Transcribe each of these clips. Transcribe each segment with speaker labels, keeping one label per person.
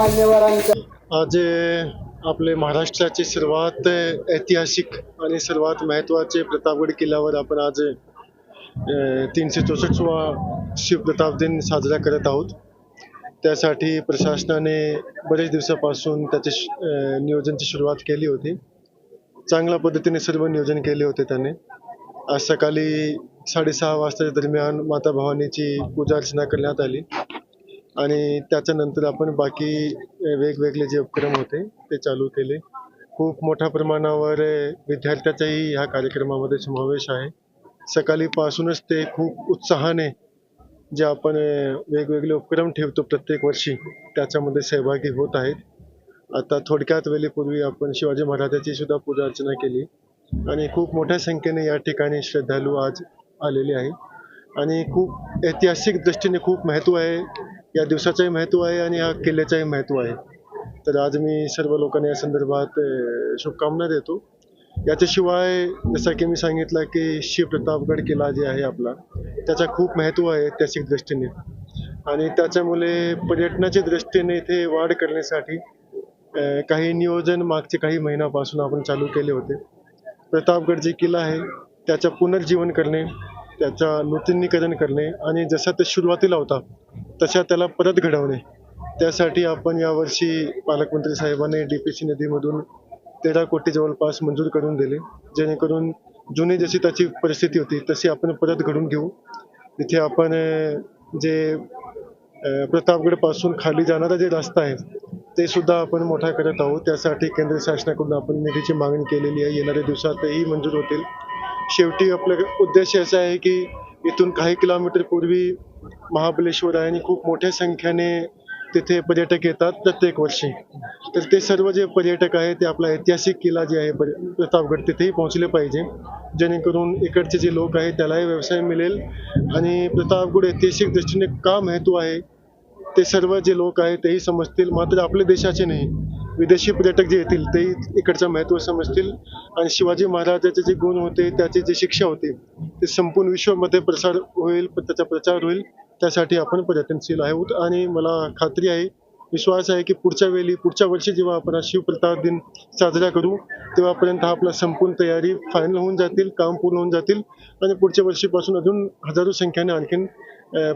Speaker 1: मान्यवरांच्या
Speaker 2: आज आपले महाराष्ट्राची सर्वात ऐतिहासिक आणि सर्वात महत्त्वाचे प्रतापगड किल्ल्यावर आपण आज तीनशे चौसष्टवा शिवप्रताप दिन साजरा करत आहोत. त्यासाठी प्रशासनाने बरेच दिवसापासून त्याचे श- नियोजनची सुरुवात केली होती. चांगल्या पद्धतीने सर्व नियोजन केले होते त्याने. आज सकाळी साडेसहा वाजताच्या दरम्यान माता भवानीची पूजा अर्चना करण्यात आली. आणि त्याच्यानंतर आपण बाकी वेगवेगळे जे उपक्रम होते ते चालू केले. खूप मोठ्या प्रमाणावर विद्यार्थ्याचाही ह्या कार्यक्रमामध्ये समावेश आहे. सकाळीपासूनच ते खूप उत्साहाने जे आपण वेगवेगळे उपक्रम ठेवतो प्रत्येक वर्षी त्याच्यामध्ये सहभागी होत आहेत. आता थोडक्यात वेळेपूर्वी आपण शिवाजी महाराजाची सुद्धा पूजा अर्चना केली. आणि खूप मोठ्या संख्येने या ठिकाणी श्रद्धालू आज आलेले आहे आणि खूप ऐतिहासिक दृष्टीने खूप महत्त्व आहे या दिवसाचंही महत्त्व आहे आणि या किल्ल्याचंही महत्त्व आहे. तर आज मी सर्व लोकांना या संदर्भात शुभकामना देतो. याच्याशिवाय जसं की मी सांगितलं की शिव प्रतापगड किल्ला जे आहे आपला त्याचा खूप महत्त्व आहे ऐतिहासिक दृष्टीने. आणि त्याच्यामुळे पर्यटनाच्या दृष्टीने इथे वाढ करण्यासाठी काही नियोजन मागचे काही महिन्यापासून आपण चालू केले होते. प्रतापगड जे किल्ला आहे त्याचं पुनर्जीवन करणे त्याचा नूतनीकरण करणे आणि जसा ते सुरुवातीला होता तशा त्याला परत घडवणे. त्यासाठी आपण यावर्षी पालकमंत्री साहेबांनी डी पी सी निधीमधून तेरा कोटी जवळपास मंजूर करून दिले. जेणेकरून जुनी जशी त्याची परिस्थिती होती तशी आपण परत घडून घेऊ. तिथे आपण जे प्रतापगडपासून खाली जाणारा जे रस्ता आहे ते सुद्धा आपण मोठा करत आहोत. त्यासाठी केंद्र शासनाकडून आपण निधीची मागणी केलेली आहे. येणाऱ्या दिवसातही मंजूर होतील. शेवटी आपला उद्देश असा आहे की इथून काही किलोमीटर पूर्वी महाबलेश्वर आहे आणि खूप मोठ्या संख्येने तिथे पर्यटक येतात प्रत्येक वर्षी. तर ते सर्व जे पर्यटक आहे ते आपला ऐतिहासिक किल्ला जे आहे पर- प्रतापगड तिथेही पोहोचले पाहिजे. जेणेकरून इकडचे जे लोक आहेत त्यालाही व्यवसाय मिळेल. आणि प्रतापगड ऐतिहासिक दृष्टीने का महत्त्व आहे ते सर्व जे लोक आहेत तेही समजतील. मात्र आपल्या देशाचे नाही. विदेशी पर्यटक जे येतील तेही इकडचं महत्त्व समजतील. आणि शिवाजी महाराजाचे जे गुण होते त्याची जी शिक्षा होती ते संपूर्ण विश्वामध्ये प्रसार होईल त्याचा प्रचार होईल. त्यासाठी आपण प्रयत्नशील आहोत. आणि मला खात्री आहे विश्वास आहे की पुढच्या वेळी पुढच्या वर्षी जेव्हा आपण हा शिवप्रताप दिन साजरा करू तेव्हापर्यंत हा आपला संपूर्ण तयारी फायनल होऊन जातील काम पूर्ण होऊन जातील आणि पुढच्या वर्षीपासून अजून हजारो संख्येने आणखीन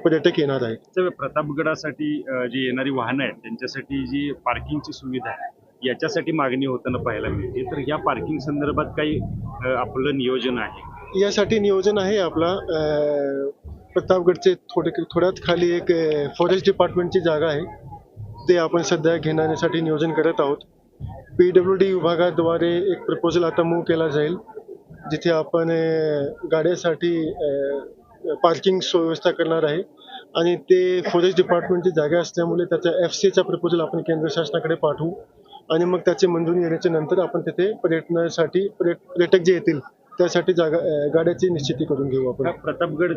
Speaker 2: पर्यटक येणार आहेत.
Speaker 3: तर प्रतापगडासाठी जी येणारी वाहनं आहेत त्यांच्यासाठी जी पार्किंगची सुविधा आहे याच्यासाठी मागणी होताना पाहायला मिळते. तर या पार्किंग संदर्भात काही आपलं नियोजन आहे?
Speaker 2: यासाठी नियोजन आहे आपला प्रतापगडचे थोडे थोड्यात खाली एक फॉरेस्ट डिपार्टमेंटची जागा आहे. ते आपण सध्या घेण्यासाठी नियोजन करत आहोत. पी डब्ल्यू डी विभागाद्वारे एक प्रपोजल आता मूव्ह केला जाईल जिथे आपण गाड्यासाठी पार्किंग सुव्यवस्था करणार आहे. आणि ते फॉरेस्ट डिपार्टमेंटची जागा असल्यामुळे त्याचा एफ सीचा प्रपोजल आपण केंद्र शासनाकडे पाठवू. आणि मग त्याची मंजुरी येण्याच्या नंतर आपण तिथे पर्यटनासाठी पर्यटक जे येतील त्यासाठी जागा गाड्याची निश्चिती करून घेऊ आपण.
Speaker 3: प्रतापगड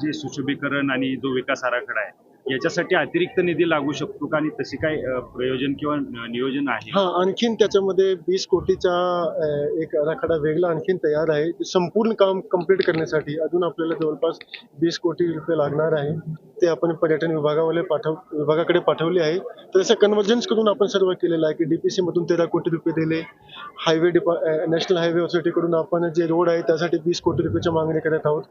Speaker 3: जे सुशोभीकरण आणि जो विकास आराखडा आहे याच्यासाठी अतिरिक्त निधी लागू शकतो का? आणि तशी काय प्रयोजन किंवा नियोजन आहे?
Speaker 2: हा आणखीन त्याच्यामध्ये वीस कोटीचा एक आराखडा वेगळा आणखीन तयार आहे. संपूर्ण काम कंप्लीट करण्यासाठी अजून आपल्याला जवळपास वीस कोटी रुपये लागणार आहे. ते आपण पर्यटन विभागावाले पाठव विभागाकडे पाठवले आहे. तर असं कन्व्हर्जन्स करून आपण सर्व केलेलं आहे की डीपीसी मधून तेरा कोटी रुपये दिले. हायवे डिपा नॅशनल हायवे ऑथॉरिटीकडून आपण जे रोड आहे त्यासाठी वीस कोटी रुपयाची मागणी करत आहोत.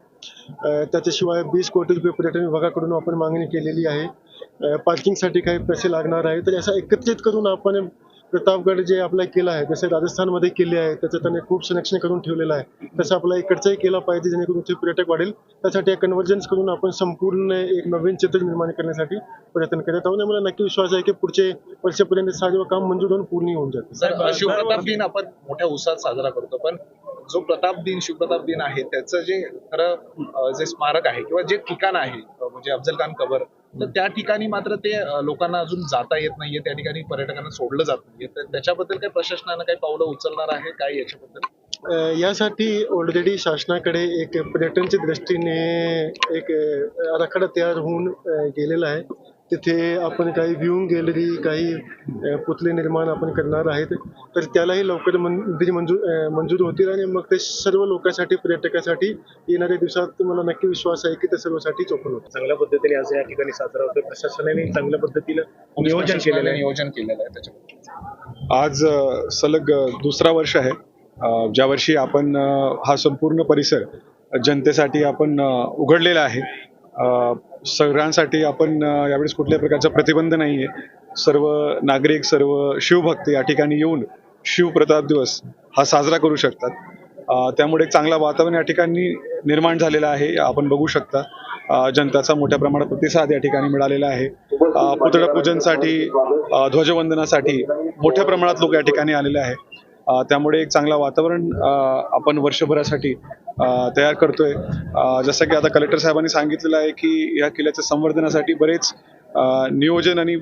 Speaker 2: त्याच्याशिवाय वीस कोटी रुपये पर्यटन विभागाकडून आपण मागणी केलेली आहे. पार्किंगसाठी काही पैसे लागणार आहे. तर असं एकत्रित करून आपण प्रतापगड जे आपला किल्ला आहे जसे राजस्थानमध्ये किल्ले आहे त्याचं त्याने खूप संरक्षण करून ठेवलेलं आहे. तसं आपला इकडचाही केला पाहिजे जेणेकरून ते पर्यटक वाढेल. त्यासाठी कन्व्हर्जन्स करून आपण संपूर्ण एक नवीन चित्र निर्माण करण्यासाठी प्रयत्न करत आहोत. मला नक्की विश्वास आहे की पुढचे वर्षापर्यंत सर्व काम मंजूर होऊन पूर्ण होऊन जाते
Speaker 4: शिवप्रताप दिन आपण मोठ्या उत्साहात साजरा करतो पण जो प्रताप दिन शिवप्रताप दिन आहे त्याचं जे खरं जे स्मारक आहे किंवा जे ठिकाण आहे म्हणजे अफजल खान कबर तर त्या ठिकाणी मात्र ते लोकांना अजून जाता येत नाहीये. त्या ठिकाणी पर्यटकांना सोडलं जात नाहीये. तर त्याच्याबद्दल काही प्रशासनानं काही पावलं उचलणार आहे काय याच्याबद्दल?
Speaker 2: यासाठी ऑलरेडी शासनाकडे एक पर्यटनच्या दृष्टीने एक आराखडा तयार होऊन गेलेला आहे. तिथे आपण काही व्ह्यूइंग गॅलरी काही पुतळे निर्माण आपण करणार आहेत. तर त्यालाही लवकर मंदिर मंजूर मंजूर होतील आणि मग ते सर्व लोकांसाठी पर्यटकासाठी येणाऱ्या दिवसात मला नक्की विश्वास आहे की ते सर्वसाठी ओपन होतं
Speaker 1: चांगल्या पद्धतीने आज या ठिकाणी साजरा होतोय. प्रशासनाने चांगल्या पद्धतीनं नियोजन केलेलं आहे.
Speaker 4: नियोजन केलेलं आहे त्याच्यामध्ये.
Speaker 5: आज सलग दुसरा वर्ष आहे. ज्या वर्षी आपण हा संपूर्ण परिसर जनतेसाठी आपण उघडलेला आहे. सगळ्यांसाठी आपण यावेळेस कुठल्याही प्रकारचा प्रतिबंध नाही आहे सर्व नागरिक सर्व शिवभक्त या ठिकाणी येऊन शिवप्रताप दिवस हा साजरा करू शकतात. त्यामुळे एक चांगला वातावरण या ठिकाणी निर्माण झालेला आहे आपण बघू शकता. जनताचा मोठ्या प्रमाणात प्रतिसाद या ठिकाणी मिळालेला आहे. पुतळा पूजनसाठी ध्वजवंदनासाठी मोठ्या प्रमाणात लोक या ठिकाणी आलेले आहे त्यामुळे एक चांगला वातावरण आपण वर्षभरासाठी तयार करतोय. जसं की आता कलेक्टर साहेबांनी सांगितलेलं आहे की या किल्ल्याच्या संवर्धनासाठी बरेच नियोजन आणि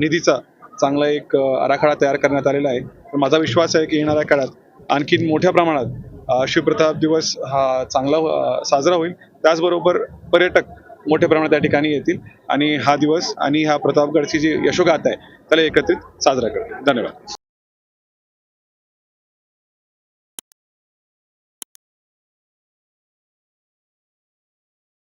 Speaker 5: निधीचा चांगला एक आराखडा तयार करण्यात आलेला आहे. तर माझा विश्वास आहे की येणाऱ्या काळात आणखीन मोठ्या प्रमाणात शिवप्रताप दिवस हा चांगला साजरा होईल. त्याचबरोबर पर्यटक मोठ्या प्रमाणात त्या ठिकाणी येतील आणि हा दिवस आणि हा प्रतापगडची जी यशोगाथा आहे त्याला एकत्रित साजरा करतील. धन्यवाद.